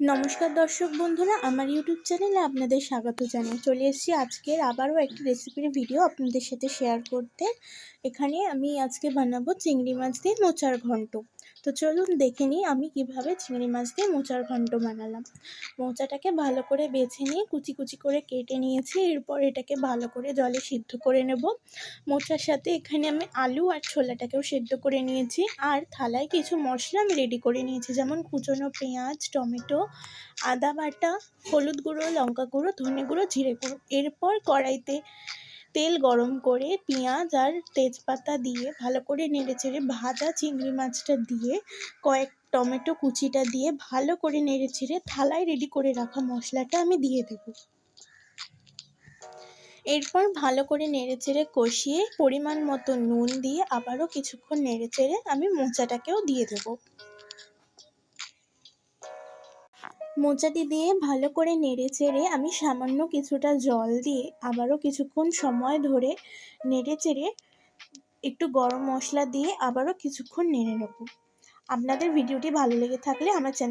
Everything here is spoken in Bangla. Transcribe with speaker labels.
Speaker 1: নমস্কার দর্শক বন্ধুরা, আমার ইউটিউব চ্যানেলে আপনাদের স্বাগত জানাই চলে এসেছি। আজকের আবারও একটি রেসিপির ভিডিও আপনাদের সাথে শেয়ার করতে। এখানে আমি আজকে বানাবো চিংড়ি মাছ দিয়ে মোচার ঘন্ট। তো চলুন দেখে নিই আমি কীভাবে চিংড়ি মাছ দিয়ে মোচার ঘন্ট বানালাম। মোচাটাকে ভালো করে বেছে নিয়ে কুচি কুচি করে কেটে নিয়েছি, এরপর এটাকে ভালো করে জলে সিদ্ধ করে নেব। মোচার সাথে এখানে আমি আলু আর ছোলাটাকেও সেদ্ধ করে নিয়েছি, আর থালায় কিছু মশলা আমি রেডি করে নিয়েছি, যেমন কুচনো পেঁয়াজ, টমেটো, আদা বাটা, হলুদ গুঁড়ো, লঙ্কা গুঁড়ো, ধনে গুঁড়ো, জিরে গুঁড়ো। এরপর কড়াইতে তেল গরম করে পেঁয়াজ আর তেজপাতা দিয়ে ভালো করে নেড়ে চেড়ে ভাজা চিংড়ি মাছটা দিয়ে কয়েক টমেটো কুচিটা দিয়ে ভালো করে নেড়ে চেড়ে থালায় রেডি করে রাখা মশলাটা আমি দিয়ে দেব। এরপর ভালো করে নেড়ে চেড়ে কষিয়ে পরিমাণ মতো নুন দিয়ে আবারও কিছুক্ষণ নেড়ে চেড়ে আমি মোচাটাকেও দিয়ে দেবো। মোচাটি দিয়ে ভালো করে নেড়ে চেড়ে আমি সামান্য কিছুটা জল দিয়ে আবারও কিছুক্ষণ সময় ধরে নেড়ে চেড়ে একটু গরম মশলা দিয়ে আবারও কিছুক্ষণ নেড়ে নেব। আপনাদের ভিডিওটি ভালো লেগে থাকলে আমার চ্যানেল